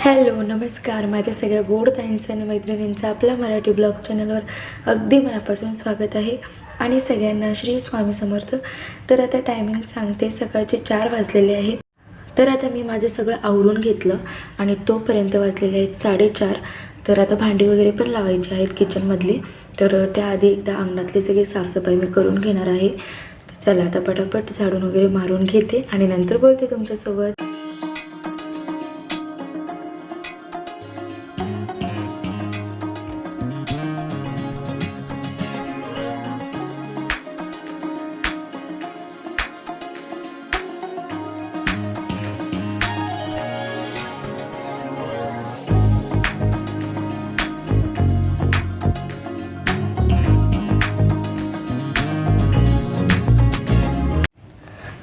Hello नमस्कार. माझ्या सगळ्या गोड ताईंचं आणि मैत्रिणींचं आपल्या मराठी ब्लॉग चॅनलवर अगदी मनापासून स्वागत आहे. आणि सगळ्यांना श्री स्वामी समर्थ. तर आता टायमिंग सांगते सकाळचे चार वाजलेले आहेत. तर आता मी माझं सगळं आवरून घेतलं आणि तोपर्यंत वाजलेले आहेत साडेचार. तर आता भांडी वगैरे पण लावायची आहेत किचनमधली तर त्याआधी एकदा अंगणातली सगळी साफसफाई मी करून घेणार आहे. चला आता पटापट झाडून वगैरे मारून घेते आणि नंतर बोलते तुमच्यासोबत.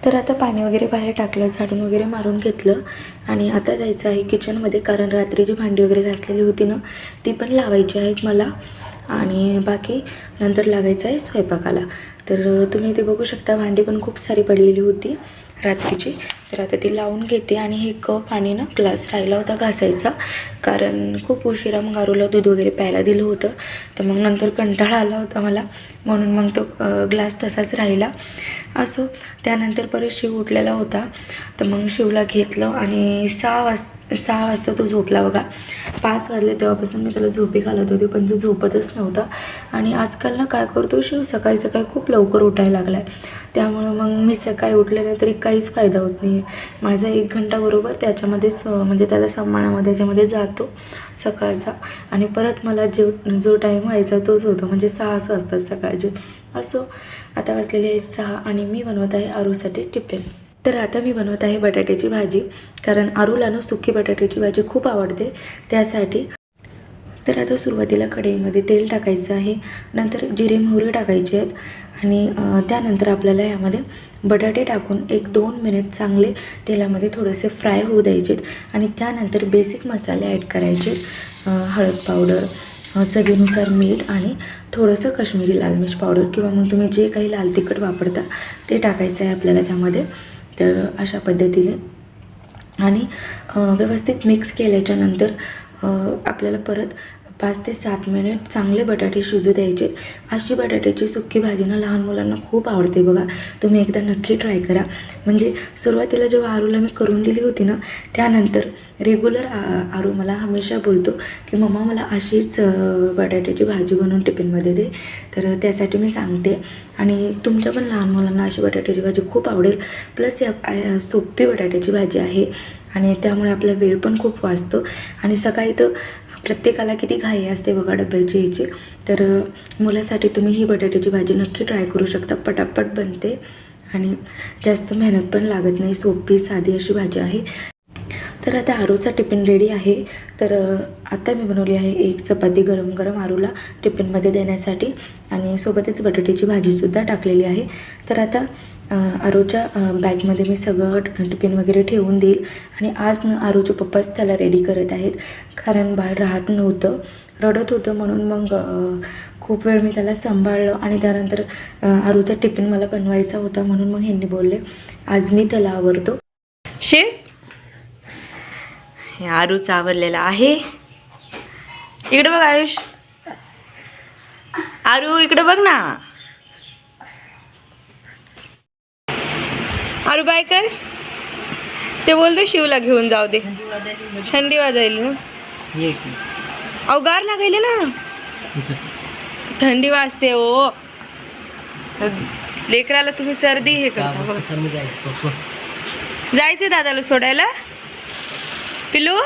तर आता पाणी वगैरे बाहेर टाकलं झाडून वगैरे मारून घेतलं आणि आता जायचं आहे किचनमध्ये कारण रात्री जी भांडी वगैरे घासलेली होती ना ती पण लावायची आहेत मला. आणि बाकी नंतर लागायचं आहे स्वयंपाकाला. तर तुम्ही ते बघू शकता भांडी पण खूप सारी पडलेली होती रात्रीची. तर आता ती लावून घेते आणि हे कप आणि ना ग्लास राहिला होता घासायचा. कारण खूप उशिरा मग आरूला दूध वगैरे प्यायला दिलं होतं. तर मग नंतर कंटाळा आला होता मला. म्हणून मग तो ग्लास तसाच राहिला. असो त्यानंतर परत शिव उठलेला होता. तर मग शिवला घेतलं आणि सहा वाज सहा वाजता तो झोपला बघा. पाच वाजले तेव्हापासून मी त्याला झोपी घालत होते पण तो झोपतच नव्हता. आणि आजकाल ना काय करतो शिव सकाळी सकाळी खूप लवकर उठायला लागला आहे त्यामुळं मग मी सकाळी उठल्याने तरी काहीच फायदा होत नाही. आहे माझा एक घंटा बरोबर त्याच्यामध्येच म्हणजे त्याला सांभाळण्यामध्ये त्याच्यामध्ये जातो सकाळचा. आणि परत मला जे जो टाईम व्हायचा तोच होतो. म्हणजे सहा असं असतात सकाळचे. असो आता वाचलेले आहे सहा आणि मी बनवत आहे आरूसाठी टिफिन तर आता मी बनवत आहे बटाट्याची भाजी. कारण आरूला ना सुकी बटाट्याची भाजी खूप आवडते. त्यासाठी तर आता सुरुवातीला कढईमध्ये तेल टाकायचं आहे. नंतर जिरे मोहरी टाकायचे आहेत. आणि त्यानंतर आपल्याला यामध्ये बटाटे टाकून एक दोन मिनिट चांगले तेलामध्ये थोडेसे फ्राय होऊ द्यायचे आहेत. आणि त्यानंतर बेसिक मसाले ॲड करायचे हळद पावडर सगळीनुसार चवीनुसार मीठ आणि थोडंसं काश्मीरी लाल मिर्च पावडर किंवा मग तुम्ही जे काही लाल तिखट वापरता ते टाकायचं आहे आपल्याला त्यामध्ये. तर अशा पद्धतीने. आणि व्यवस्थित मिक्स केल्याच्यानंतर आपल्याला परत पाच ते सात मिनिट चांगले बटाटे शिजू द्यायचे. अशी बटाट्याची सुक्की भाजी ना लहान मुलांना खूप आवडते बघा. तुम्ही एकदा नक्की ट्राय करा. म्हणजे सुरुवातीला जेव्हा आरूला मी करून दिली होती ना त्यानंतर रेग्युलर आरू मला हमेशा बोलतो की मम्मा मला अशीच बटाट्याची भाजी बनवून टिफिनमध्ये दे. तर त्यासाठी मी सांगते. आणि तुमच्या पण लहान मुलांना अशी बटाट्याची भाजी खूप आवडेल. प्लस या सोपी बटाट्याची भाजी आहे. आणि त्यामुळे आपला वेळ पण खूप वाचतो. आणि सकाळी तर प्रत्येकाला किती घाई असते बघा डब्याची याची तर मुलासाठी तुम्ही ही बटाट्याची भाजी नक्की ट्राय करू शकता. पटापट बनते आणि जास्त मेहनत पण लागत नाही. सोपी साधी अशी भाजी आहे. तर आता आरूचा टिफिन रेडी आहे. तर आता मी बनवली आहे एक चपाती गरम गरम आरूला टिफिनमध्ये देण्यासाठी. आणि सोबतच बटाट्याची भाजीसुद्धा टाकलेली आहे. तर आता आरोच्या बॅगमध्ये मी सगळं टिफिन वगैरे ठेवून देईल. आणि आज न आरोचे पप्पाच त्याला रेडी करत आहेत. कारण बाळ राहत नव्हतं रडत होतं म्हणून मग खूप वेळ मी त्याला सांभाळलं. आणि त्यानंतर आरूचा टिफिन मला बनवायचा होता म्हणून मग ह्यांनी बोलले आज मी त्याला आवडतो शे हे आरूचा आवरलेला आहे. इकडे बघ आयुष. आरू इकडे बघ ना. आरू बाय कर. ते बोलतो शिवला घेऊन जाऊ दे. थंडी वाजायली ना. अहो गार लागायले ना. थंडी वाजते ओ लेकराला तुम्ही सर्दी हे करता जायचं दादाला सोडायला? पिलू?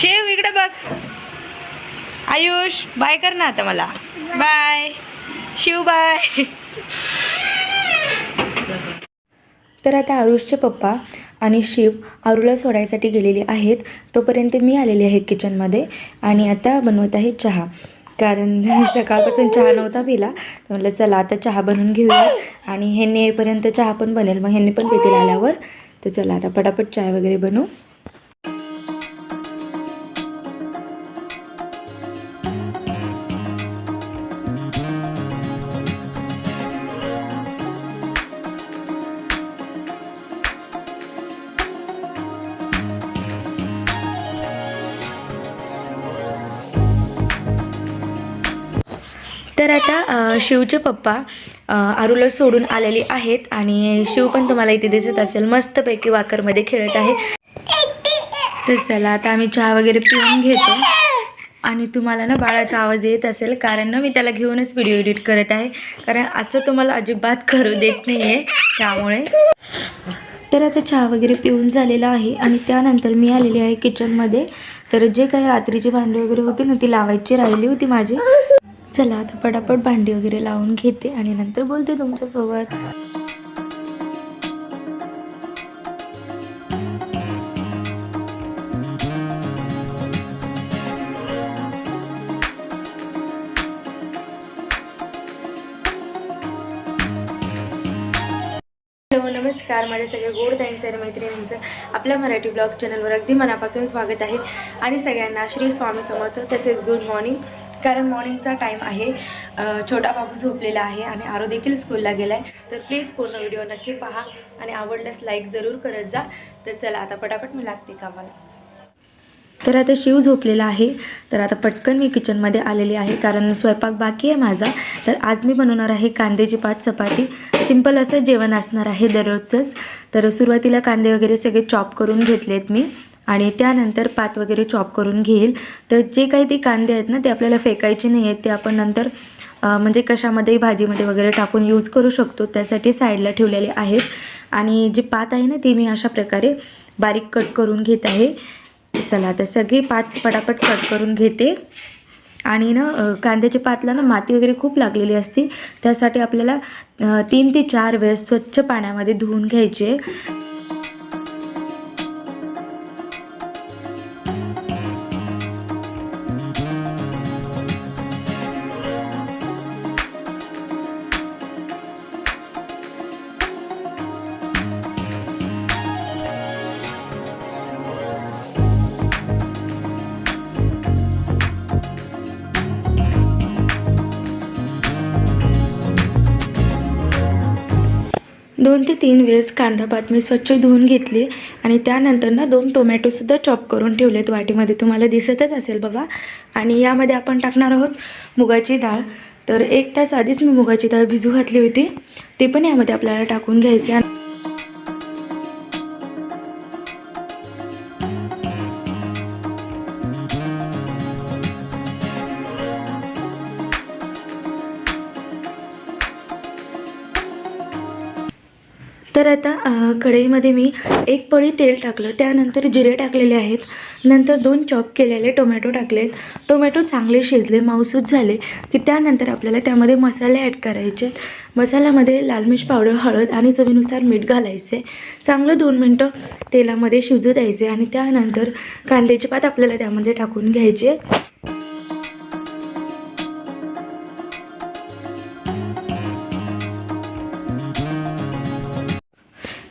शेव इकडे बघ. आयुष बाय कर ना आता मला. बाय. शिव बाय. तर आता आरुषचे पप्पा आणि शिव आरूला सोडायसाठी गेलेले आहेत. तोपर्यंत मी आलेली आहे किचनमध्ये आणि आता बनवत आहे चहा. कारण सकाळपासून चहा नव्हता पिला. तर म्हटलं चला आता चहा बनवून घेऊया. आणि ह्यांनी येईपर्यंत चहा पण बनेल. मग ह्यांनी पण पितील आल्यावर. तर चला आता पटापट चाय वगैरे बनवू. तर आता शिवचे पप्पा आरूला सोडून आलेले आहेत आणि शिव पण तुम्हाला इथे दिसत असेल. मस्तपैकी वाकरमध्ये खेळत आहे. तर चला आता आम्ही चहा वगैरे पिऊन घेतो. आणि तुम्हाला ना बाळाचा आवाज येत असेल कारण ना मी त्याला घेऊनच व्हिडिओ एडिट करत आहे. कारण असं तुम्हाला अजिबात करू देत नाही आहे त्यामुळे. तर आता चहा वगैरे पिऊन झालेला आहे आणि त्यानंतर मी आलेली आहे किचनमध्ये तर जे काही रात्रीची भांडी वगैरे होती ना ती लावायची राहिली होती माझी. चला आता पटापट भांडी वगैरे लावून घेते आणि नंतर बोलते तुमच्यासोबत. हॅलो नमस्कार. माझ्या सगळ्या गोड ताईंचं आणि मैत्रिणींचं आपल्या मराठी ब्लॉग चॅनलवर अगदी मनापासून स्वागत आहे. आणि सगळ्यांना श्री स्वामी समर्थ तसेच गुड मॉर्निंग कारण मॉर्निंगचा टाईम आहे. छोटा बाबू झोपलेला आहे आणि आरो देखील स्कूलला गेला आहे तर प्लीज पूर्ण व्हिडिओ नक्की पहा आणि आवडल्यास लाईक जरूर करत जा. तर चला आता पटापट मी लागते कामाला. तर आता शिव झोपलेला आहे. तर आता पटकन मी किचनमध्ये आलेली आहे कारण स्वयंपाक बाकी आहे माझा. तर आज मी बनवणार आहे कांद्याची पात चपाती. सिंपल असं जेवण असणार आहे दररोजचंच. तर सुरुवातीला कांदे वगैरे सगळे चॉप करून घेतलेत मी. आणि त्यानंतर पात वगैरे चॉप करून घेईल. तर जे काही ते कांदे आहेत ना ते आपल्याला फेकायचे नाही आहेत. ते आपण नंतर म्हणजे कशामध्ये भाजीमध्ये वगैरे टाकून यूज करू शकतो. त्यासाठी साईडला ठेवलेले आहेत. आणि जी पात आहे ना ती मी अशा प्रकारे बारीक कट करून घेत आहे. चला आता सगळी पात पटापट कट करून घेते. आणि ना कांद्याच्या पातला ना माती वगैरे खूप लागलेली असते. त्यासाठी आपल्याला तीन ते चार वेळेस स्वच्छ पाण्यामध्ये धुवून घ्यायचे. तीन वेळेस कांदा भात मी स्वच्छ धुवून घेतली आणि त्यानंतर ना दोन टोमॅटोसुद्धा चॉप करून ठेवलेत वाटीमध्ये. तुम्हाला दिसतच असेल बघा. आणि यामध्ये आपण टाकणार आहोत मुगाची डाळ. तर एक तास आधीच मी मुगाची डाळ भिजू घातली होती. ते पण यामध्ये आपल्याला टाकून घ्यायचे तर आता कढईमध्ये मी एक पळी तेल टाकलं. त्यानंतर जिरे टाकलेले आहेत. नंतर दोन चॉप केलेले टोमॅटो टाकलेत टोमॅटो चांगले शिजले माऊसूत झाले की त्यानंतर आपल्याला त्यामध्ये मसाले ॲड करायचे. मसाल्यामध्ये लाल मिर्च पावडर हळद आणि चवीनुसार मीठ घालायचे. चांगलं दोन मिनटं तेलामध्ये शिजू द्यायचे आणि त्यानंतर कांद्याची पात आपल्याला त्यामध्ये टाकून घ्यायचे.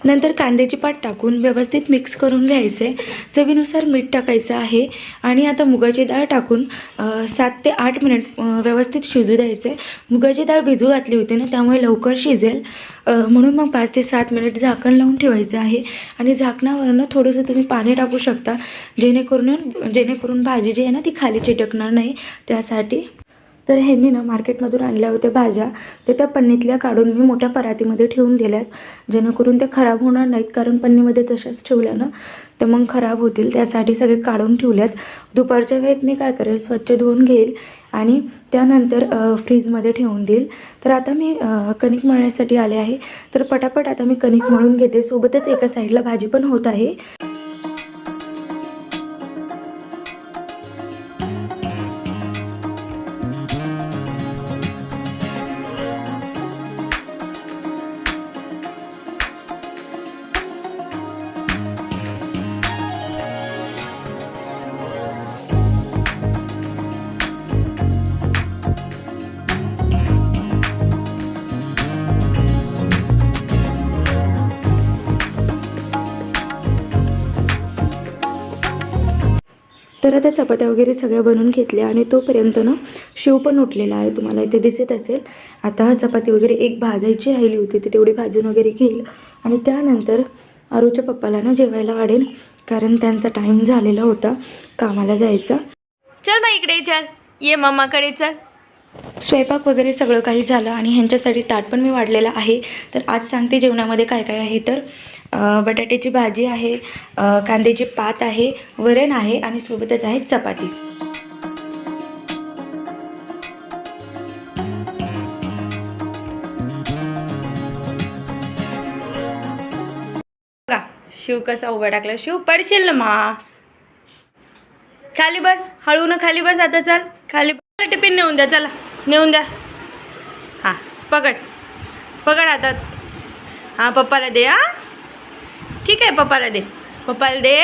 नंतर कांद्याची पात टाकून व्यवस्थित मिक्स करून घ्यायचे. चवीनुसार मीठ टाकायचं आहे आणि आता मुगाची डाळ टाकून सात ते आठ मिनिट व्यवस्थित शिजू द्यायचे. मुगाची डाळ भिजू घातली होती ना त्यामुळे लवकर शिजेल. म्हणून मग पाच ते सात मिनिट झाकण लावून ठेवायचं आहे. आणि झाकणावरनं थोडंसं तुम्ही पाणी टाकू शकता. जेणेकरून जेणेकरून भाजी जी आहे ना ती खाली चिटकणार नाही. त्यासाठी तर ह्यांनी ना मार्केटमधून आणल्या होत्या भाज्या. तर त्या पन्नीतल्या काढून मी मोठ्या परातीमध्ये ठेवून दिल्यात जेणेकरून त्या खराब होणार नाहीत कारण पन्नीमध्ये तशाच ठेवल्या ना. तर मग खराब होतील त्यासाठी सगळे काढून ठेवल्यात. दुपारच्या वेळेत मी काय करेल स्वच्छ धुवून घेईल आणि त्यानंतर फ्रीजमध्ये ठेवून देईल. तर आता मी कणिक मळण्यासाठी आले आहे. तर पटापट आता मी कणिक मळून घेते. सोबतच एका साईडला भाजी पण होत आहे. आता चपात्या वगैरे सगळ्या बनवून घेतल्या आणि तोपर्यंत ना शिव पण उठलेला आहे. तुम्हाला इथे दिसत असेल. आता हा चपाती वगैरे एक भाजायची राहिली होती. ती तेवढी भाजून वगैरे घेईल. आणि त्यानंतर अरूच्या पप्पाला ना जेवायला वाढेल. कारण त्यांचा टाईम झालेला होता. कामाला जायचा. चल मग इकडे चल. ये मम्माकडे चल. स्वयंपाक वगैरे सगळं काही झालं आणि ह्यांच्यासाठी ताट पण मी वाढलेलं आहे. तर आज सांगते जेवणामध्ये काय काय आहे. तर बटाट्याची भाजी आहे कांद्याची पात आहे वरण आहे आणि सोबतच आहे चपाती. बघा शिव कसा उभा टाकला. शिव पडशील ना मा? खाली बस हळू ना खाली बस आता चल. खाली बस. टिफिन नेऊन द्या चला. नेऊन द्या. हां पकड. पकड हातात. हां पप्पाला दे हां. ठीक आहे पप्पाला दे. पप्पाला दे.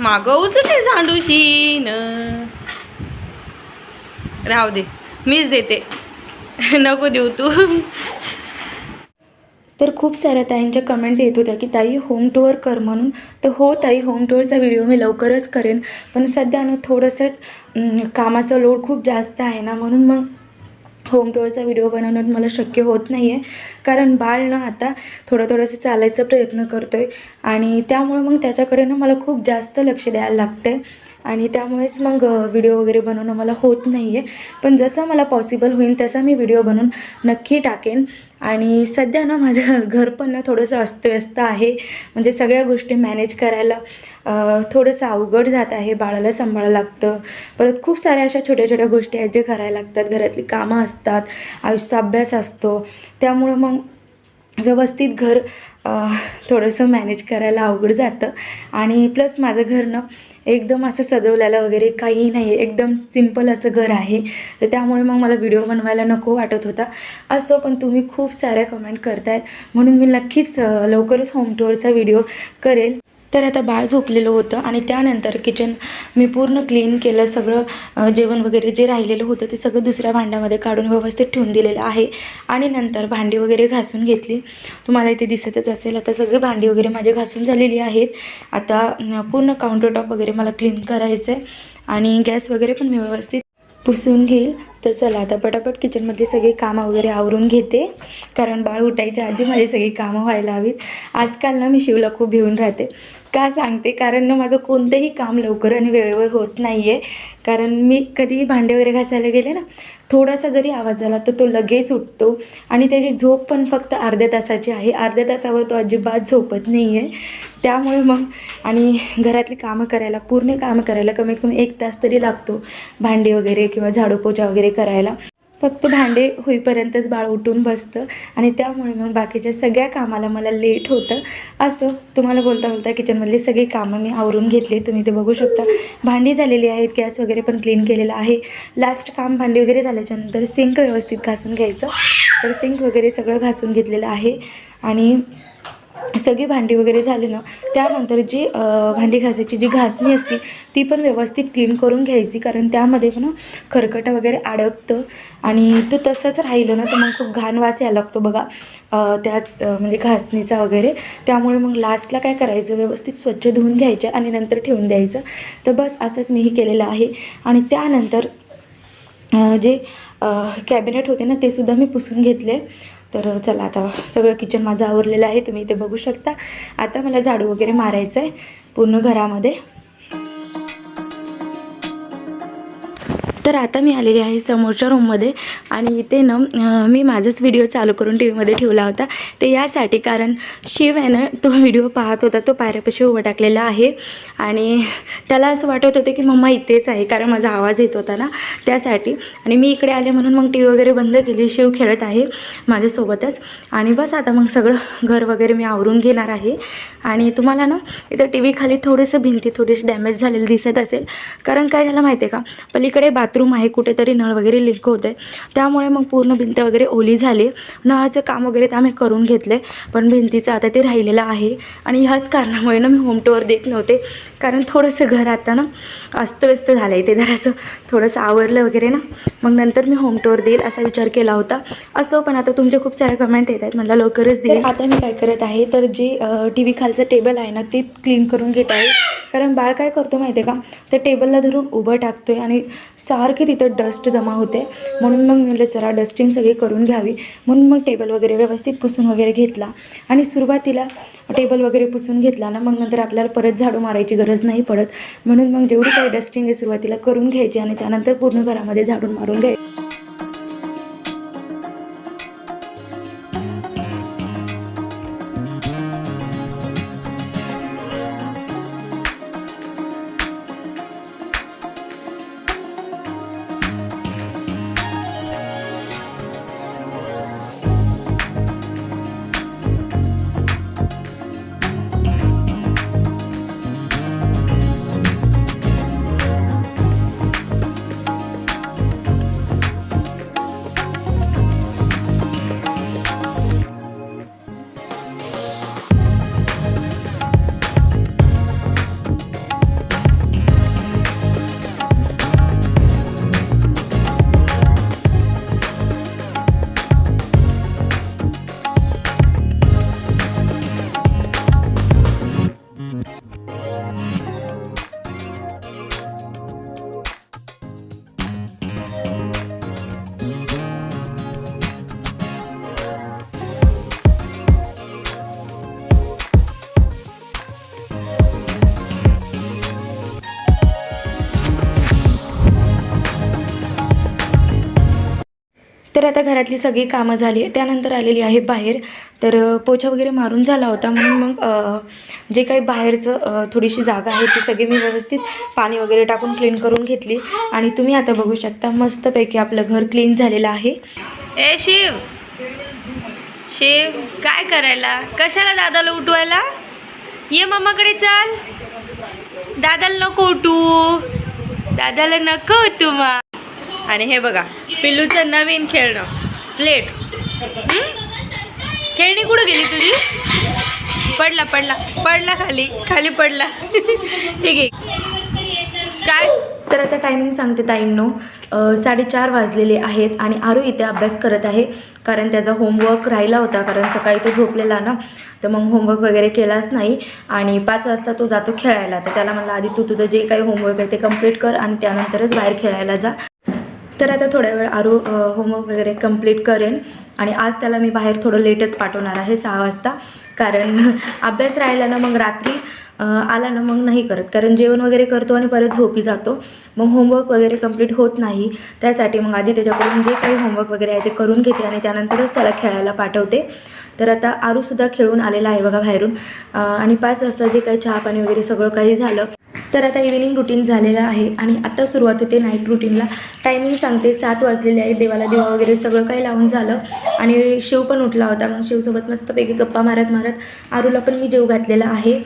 मागं उचलते झांडूशीन. राहू दे मीच देते. नको देऊ तू. तर खूप साऱ्या ताईंच्या कमेंट येत होत्या की ताई होम टूअर कर म्हणून. तर हो ताई होम टूअरचा व्हिडिओ मी लवकरच करेन. पण सध्या ना थोडंसं कामाचा लोड खूप जास्त आहे ना म्हणून मग होम टूरचा व्हिडिओ बनवणं मला शक्य होत नाही आहे कारण बाळ ना आता थोडं थोडंसं चालायचा प्रयत्न करतो आहे आणि त्यामुळे मग त्याच्याकडे ना मला खूप जास्त लक्ष द्यायला लागतं आहे आणि त्यामुळेच मग व्हिडिओ वगैरे बनवणं मला होत नाही आहे पण जसं मला पॉसिबल होईल तसा मी व्हिडिओ बनवून नक्की टाकेन. आणि सध्या ना माझं घर पण ना थोडंसं अस्तव्यस्त आहे. म्हणजे सगळ्या गोष्टी मॅनेज करायला थोडंसं अवघड जात आहे. बाळाला सांभाळावं लागतं. परत खूप साऱ्या अशा छोट्या छोट्या गोष्टी आहेत जे करायला लागतात. घरातली कामं असतात. आयुष्याचा अभ्यास असतो. त्यामुळं मग व्यवस्थित घर थोडंसं मॅनेज करायला अवघड जातं. आणि प्लस माझं घर ना एकदम असं सजवल्याला वगैरे काही नाही आहे एकदम सिंपल असं घर आहे. तर त्यामुळे मग मला व्हिडिओ बनवायला नको वाटत होता. असं पण तुम्ही खूप साऱ्या कमेंट करतायत. म्हणून मी नक्कीच लवकरच होम टूरचा व्हिडिओ करेल. तर आता बाळ झोपलेलं होतं आणि त्यानंतर किचन मी पूर्ण क्लीन केलं सगळं जेवण वगैरे जे राहिलेलं होतं ते सगळं दुसऱ्या भांड्यामध्ये काढून व्यवस्थित ठेवून दिलेलं आहे. आणि नंतर भांडी वगैरे घासून घेतली. तुम्हाला इथे दिसतच असेल आता सगळी भांडी वगैरे माझी घासून झालेली आहेत. आता पूर्ण काउंटरटॉप वगैरे मला क्लीन करायचं आहे आणि गॅस वगैरे पण मी व्यवस्थित पुसून घेईल. तर चला आता पटापट किचनमधली सगळी कामं वगैरे आवरून घेते. कारण बाळ उठायच्या आधी माझी सगळी कामं व्हायला हवीत. आजकाल ना मी शिवला खूप भिवून राहते. का सांगते कारण ना माझं कोणतंही काम लवकर आणि वेळेवर होत नाही आहे कारण मी कधीही भांडे वगैरे घासायला गेले ना थोडासा जरी आवाज झाला तर तो लगेच उठतो. आणि त्याची झोप पण फक्त अर्ध्या तासाची आहे. अर्ध्या तासावर तो अजिबात झोपत नाही आहे त्यामुळे मग आणि घरातली कामं करायला पूर्ण कामं करायला कमीत कमी एक तास तरी लागतो. भांडे वगैरे किंवा झाडू पोछा वगैरे करायला. फक्त भांडे होईपर्यंतच बाळ उठून बसतं आणि त्यामुळे मग बाकीच्या सगळ्या कामाला मला लेट होतं. असं तुम्हाला बोलता बोलता किचनमधली सगळी कामं मी आवरून घेतली तुम्ही ते बघू शकता. भांडी झालेली आहेत गॅस वगैरे पण क्लीन केलेला आहे. लास्ट काम भांडी वगैरे झाल्याच्यानंतर सिंक व्यवस्थित घासून घ्यायचं. तर सिंक वगैरे सगळं घासून घेतलेलं आहे. आणि सगळी भांडी वगैरे झाली ना त्यानंतर जी भांडी घासायची जी घासणी असते ती पण व्यवस्थित क्लीन करून घ्यायची. कारण त्यामध्ये पण खरकट वगैरे अडकतं आणि तो तसंच राहिलं ना तर मग खूप घाण वास यायला लागतो बघा. त्याच म्हणजे घासणीचा वगैरे. त्यामुळे मग लास्टला काय करायचं? व्यवस्थित स्वच्छ धुवून घ्यायचं आणि नंतर ठेवून द्यायचं. तर बस असंच मीही केलेलं आहे. आणि त्यानंतर जे कॅबिनेट होते ना ते सुद्धा मी पुसून घेतले. तर चला आता सगळं किचन माझं आवरलेलं आहे तुम्ही इथे बघू शकता. आता मला झाडू वगैरे मारायचं आहे पूर्ण घरामध्ये. तर आता मी आलेली आहे समोरच्या रूममध्ये आणि इथे ना मी माझाच व्हिडिओ चालू करून टी व्हीमध्ये ठेवला होता. ते यासाठी कारण शिव आहे ना तो व्हिडिओ पाहत होता. तो पायऱ्यापाशी उभा टाकलेला आहे. आणि त्याला असं वाटत होतं की मम्मा इथेच आहे कारण माझा आवाज येत होता ना त्यासाठी. आणि मी इकडे आले म्हणून मग टी व्ही वगैरे बंद केली. शिव खेळत आहे माझ्यासोबतच. आणि बस आता मग सगळं घर वगैरे मी आवरून घेणार आहे. आणि तुम्हाला ना इथं टी व्हीखाली थोडंसं भिंती थोडीशी डॅमेज झालेली दिसत असेल. कारण काय झालं माहिती आहे का? पलीकडे बात बाथरूम आहे कुठेतरी नळ वगैरे लिक होतं आहे त्यामुळे मग पूर्ण भिंत वगैरे ओली झाली. नळाचं काम वगैरे तर आम्ही करून घेतले पण भिंतीचं आता ते राहिलेलं आहे. आणि ह्याच कारणामुळे ना मी होम टूअर देत नव्हते. कारण थोडंसं घर आता ना अस्तव्यस्त झालं आहे ते जरासं. थोडंसं आवरलं वगैरे ना. मग नंतर मी होम टूअर देईल असा विचार केला होता. असो पण आता तुमचे खूप सारे कमेंट येत आहेत. मला लवकरच देईल. आता मी काय करत आहे तर जे टी व्ही खालचं टेबल आहे ना ते क्लीन करून घेत आहे. कारण बाळ काय करतो माहिती आहे का त्या टेबलला धरून उभं टाकतो आहे आणि सारखं सारखे तिथं डस्ट जमा होते. म्हणून मग मी म्हणलं चला डस्टिंग सगळी करून घ्यावी. म्हणून मग टेबल वगैरे व्यवस्थित पुसून वगैरे घेतला. आणि सुरुवातीला टेबल वगैरे पुसून घेतला ना मग नंतर आपल्याला परत झाडू मारायची गरज नाही पडत. म्हणून मग जेवढी काही डस्टिंग आहे सुरुवातीला करून घ्यायची आणि त्यानंतर पूर्ण घरामध्ये झाडून मारून घ्यायची. तर आता घरातली सगळी कामं झाली त्यानंतर आलेली आहे बाहेर. तर पोछा वगैरे मारून झाला होता. म्हणून मग जे काही बाहेरचं थोडीशी जागा आहे ती सगळी मी व्यवस्थित पाणी वगैरे टाकून क्लीन करून घेतली. आणि तुम्ही आता बघू शकता मस्तपैकी आपलं घर क्लीन झालेलं आहे. ए शिव! शिव काय करायला? कशाला दादाला उठवायला? ये मामाकडे चाल. दादाला नको उठू दादाला नको उठू मा आणि हे बघा पिल्लूचं नवीन खेळणं. प्लेट खेळणी कुठं गेली तुझी? पडला पडला. पडला खाली. खाली पडला. ठीक आहे. काय? तर आता टायमिंग सांगते ताईंनो. साडेचार वाजलेले आहेत आणि आरू इथे अभ्यास करत आहे. कारण त्याचा होमवर्क राहिला होता. कारण सकाळी तो झोपलेला ना. तर मग होमवर्क वगैरे केलाच नाही. आणि पाच वाजता तो जातो खेळायला. तर त्याला म्हणलं आधी तू तुझं जे काही होमवर्क आहे ते कंप्लीट कर आणि त्यानंतरच बाहेर खेळायला जा. तर आता थोड्या वेळ आरू होमवर्क वगैरे कंप्लीट करेन. आणि आज त्याला मी बाहेर थोडं लेटच पाठवणार आहे सहा वाजता. कारण अभ्यास राहिला ना मग रात्री आला ना मग नाही करत. कारण जेवण वगैरे करतो आणि परत झोपी जातो. मग होमवर्क वगैरे कंप्लीट होत नाही. त्यासाठी मग आधी त्याच्याकडून जे काही होमवर्क वगैरे आहे ते करून घेते आणि त्यानंतरच त्याला खेळायला पाठवते. तर आता आरूसुद्धा खेळून आलेला आहे बघा बाहेरून. आणि पाच वाजता जे काही चहा पाणी वगैरे सगळं काही झालं तर आता इव्हिनिंग रुटीन झालेलं आहे. आणि आता सुरुवात होते नाईट रुटीनला टायमिंग सांगते सात वाजलेले आहे देवाला देवा वगैरे सगळं काही लावून झालं. आणि शिव पण उठला होता मग शिवसोबत मस्तपैकी गप्पा मारत मारत आरूला पण मी जेव घातलेला आहे.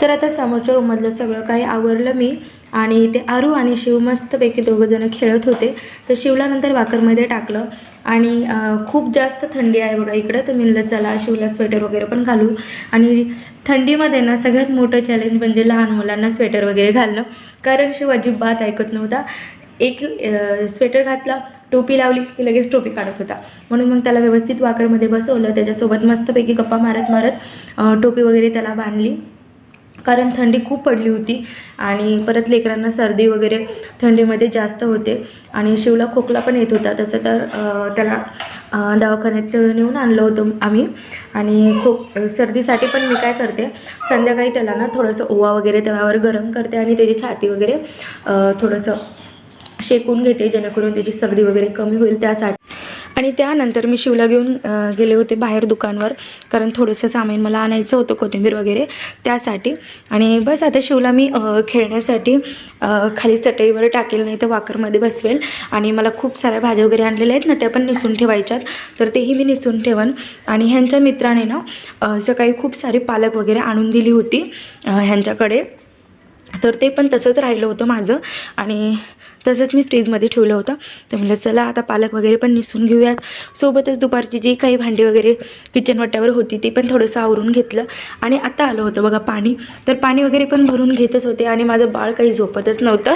तर आता समोरच्या रूममधलं सगळं काही आवरलं मी आणि ते आरू आणि शिव मस्तपैकी दोघंजणं खेळत होते. तर शिवला नंतर वाकरमध्ये टाकलं आणि खूप जास्त थंडी आहे बघा इकडं. तर म्हणलं चला शिवला स्वेटर वगैरे पण घालू. आणि थंडीमध्ये ना सगळ्यात मोठं चॅलेंज म्हणजे लहान मुलांना स्वेटर वगैरे घालणं. कारण शिव अजिबात ऐकत नव्हता. एक स्वेटर घातला टोपी लावली की लगेच टोपी काढत होता. म्हणून मग त्याला व्यवस्थित वाकरमध्ये बसवलं. त्याच्यासोबत मस्तपैकी गप्पा मारत मारत टोपी वगैरे त्याला बांधली. कारण थंडी खूप पडली होती आणि परत लेकरांना सर्दी वगैरे थंडीमध्ये जास्त होते आणि शिवला खोकला पण येत होता तसं तर त्याला दवाखान्यात नेऊन आणलं होतं आम्ही. आणि खोक सर्दीसाठी पण मी काय करते संध्याकाळी त्याला ना थोडंसं ओवा वगैरे तव्यावर गरम करते आणि त्याची छाती वगैरे थोडंसं शेकून घेते जेणेकरून त्याची सर्दी वगैरे कमी होईल त्यासाठी. आणि त्यानंतर मी शिवला घेऊन गेले होते बाहेर दुकानवर. कारण थोडंसं सामान मला आणायचं होतं कोथिंबीर वगैरे त्यासाठी. आणि बस आता शिवला मी खेळण्यासाठी खाली चटईवर टाकेल नाही तर वाकरमध्ये बसवेल. आणि मला खूप साऱ्या भाज्या वगैरे आणलेल्या आहेत ना त्या पण निसून ठेवायच्यात. तर तेही मी निसून ठेवन. आणि ह्यांच्या मित्राने ना सकाळी खूप सारी पालक वगैरे आणून दिली होती ह्यांच्याकडे. तर ते पण तसंच राहिलं होतं माझं. आणि तसंच मी फ्रीजमध्ये ठेवलं होतं. तर म्हटलं चला आता पालक वगैरे पण निसून घेऊयात. सोबतच दुपारची जी काही भांडी वगैरे किचन वाट्यावर होती ती पण थोडंसं आवरून घेतलं. आणि आता आलं होतं बघा पाणी. तर पाणी वगैरे पण भरून घेतच होते आणि माझं बाळ काही झोपतच नव्हतं.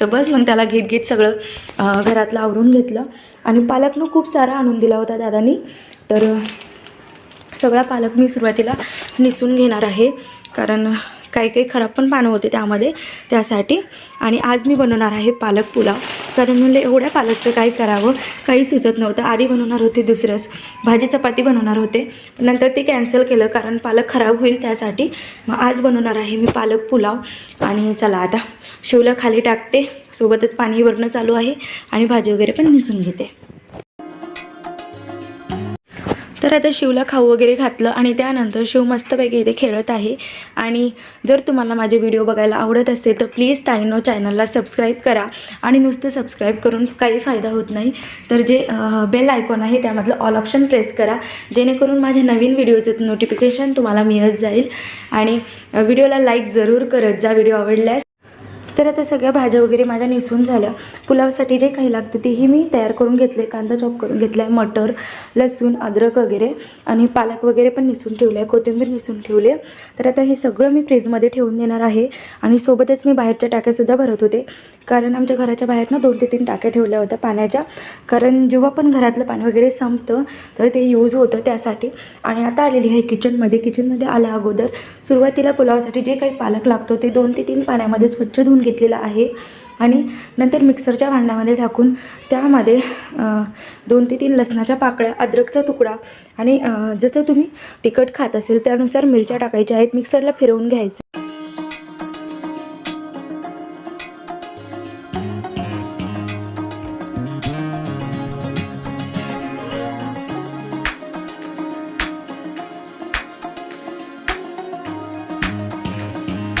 तर बस मग त्याला घेत घेत सगळं घरातलं आवरून घेतलं. आणि पालकनं खूप सारा आणून दिला होता दादानी. तर सगळा पालक मी सुरुवातीला निसून घेणार आहे. कारण काही काही खराब पण पानं होते त्यामध्ये त्यासाठी. आणि आज मी बनवणार आहे पालक पुलाव. कारण म्हणलं एवढ्या पालकचं काय करावं काही सुचत नव्हतं. आधी बनवणार होते दुसरंच. भाजी चपाती बनवणार होते. नंतर ते कॅन्सल केलं कारण पालक खराब होईल त्यासाठी. मग आज बनवणार आहे मी पालक पुलाव. आणि चला आता शिवला खाली टाकते. सोबतच पाणी वरणं चालू आहे. आणि भाजी वगैरे पण निसून घेते. तर आता शिवला खाऊ वगैरे घातलं आणि त्यानंतर शिव मस्तपैकी इथे खेळत आहे. आणि जर तुम्हाला माझे व्हिडिओ बघायला आवडत असते तर प्लीज ताईनो चॅनलला सबस्क्राईब करा. आणि नुसतं सबस्क्राईब करून काही फायदा होत नाही. तर जे बेल आयकॉन आहे त्यामधलं ऑल ऑप्शन प्रेस करा. जेणेकरून माझ्या नवीन व्हिडिओचं नोटिफिकेशन तुम्हाला मिळत जाईल. आणि व्हिडिओला लाईक जरूर करत जा व्हिडिओ आवडल्यास. तर आता सगळ्या भाज्या वगैरे माझ्या निसून झाल्या. पुलावसाठी जे काही लागतं तेही मी तयार करून घेतले कांदा चॉप करून घेतला आहे मटर लसूण अद्रक वगैरे आणि पालक वगैरे पण निसून ठेवलं आहे कोथिंबीर निसून ठेवली आहे तर आता हे सगळं मी फ्रीजमध्ये ठेवून देणार आहे आणि सोबतच मी बाहेरच्या टाक्यासुद्धा भरत होते. कारण आमच्या घराच्या बाहेर ना दोन ते तीन टाक्या ठेवल्या होत्या पाण्याच्या. कारण जेव्हा पण घरातलं पाणी वगैरे संपतं तर ते यूज होतं त्यासाठी. आणि आता आलेली आहे किचनमध्ये किचनमध्ये आल्या अगोदर सुरुवातीला पुलावासाठी जे काही पालक लागतो ते दोन ते तीन पाण्यामध्ये स्वच्छ धुवून घेतलेलं आहे. आणि नंतर मिक्सरच्या भांड्यामध्ये टाकून त्यामध्ये दोन ते तीन लसणाच्या पाकळ्या अद्रकचा तुकडा आणि जसं तुम्ही तिखट खात असेल त्यानुसार मिरच्या टाकायच्या आहेत मिक्सरला फिरवून घ्यायचं.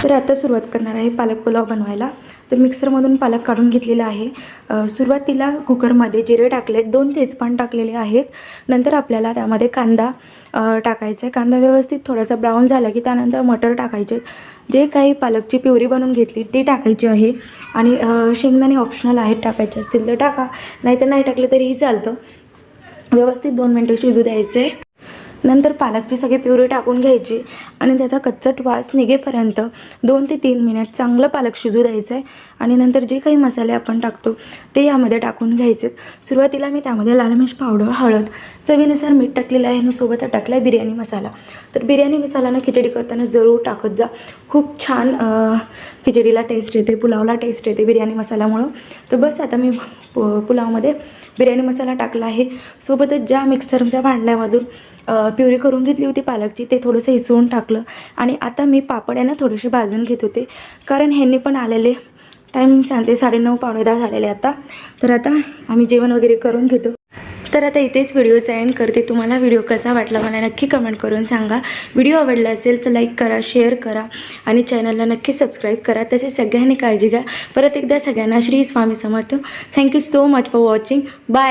तर आता सुरुवात करणार आहे पालक पुलाव बनवायला. तर मिक्सरमधून पालक काढून घेतलेला आहे. सुरुवातीला कुकरमध्ये जिरे टाकलेत दोन तेजपान टाकलेले आहेत. नंतर आपल्याला त्यामध्ये कांदा टाकायचा आहे. कांदा व्यवस्थित थोडासा ब्राऊन झाला की त्यानंतर मटर टाकायचे. जे काही पालकची प्युरी बनवून घेतली ती टाकायची आहे. आणि शेंगदाणे ऑप्शनल आहेत टाकायचे असतील तर टाका. नाहीतर नाही टाकले तरीही चालतं. व्यवस्थित दोन मिनटं शिजू द्यायचे. नंतर पालकची सगळी प्युरी टाकून घ्यायची आणि त्याचा कच्चट वास निघेपर्यंत दोन ते तीन मिनिट चांगलं पालक शिजू द्यायचं आहे आणि नंतर जे काही मसाले आपण टाकतो ते यामध्ये टाकून घ्यायचे सुरुवातीला मी त्यामध्ये लाल मिर्च पावडर हळद चवीनुसार मीठ टाकलेलं आहे आणि सोबत टाकला आहे बिर्याणी मसाला. तर बिर्याणी मसालानं खिचडी करताना जरूर टाकत जा. खूप छान खिचडीला टेस्ट येते पुलावला टेस्ट येते बिर्याणी मसाल्यामुळं. तर बस आता मी पु पुलावमध्ये बिर्याणी मसाला टाकला आहे. सोबतच ज्या मिक्सरच्या भांडण्यामधून प्युरी करून घेतली होती पालकची ते थोडंसं हिसवून टाकलं आणि आता मी पापड यांना थोडेसे भाजून घेत होते. कारण ह्यांनी पण आलेले टायमिंग सांगते साडेनऊ पावणे दहा झालेले आता. तर आता आम्ही जेवण वगैरे करून घेतो. तर आता इथेच व्हिडिओचा एंड करते. तुम्हाला व्हिडिओ कसा वाटला मला नक्की कमेंट करून सांगा. व्हिडिओ आवडला असेल तर लाईक करा शेअर करा आणि चॅनलला नक्की सबस्क्राईब करा. तसेच सगळ्यांनी काळजी घ्या. परत एकदा सगळ्यांना Shri Swami Samarth. Thank you so much for watching bye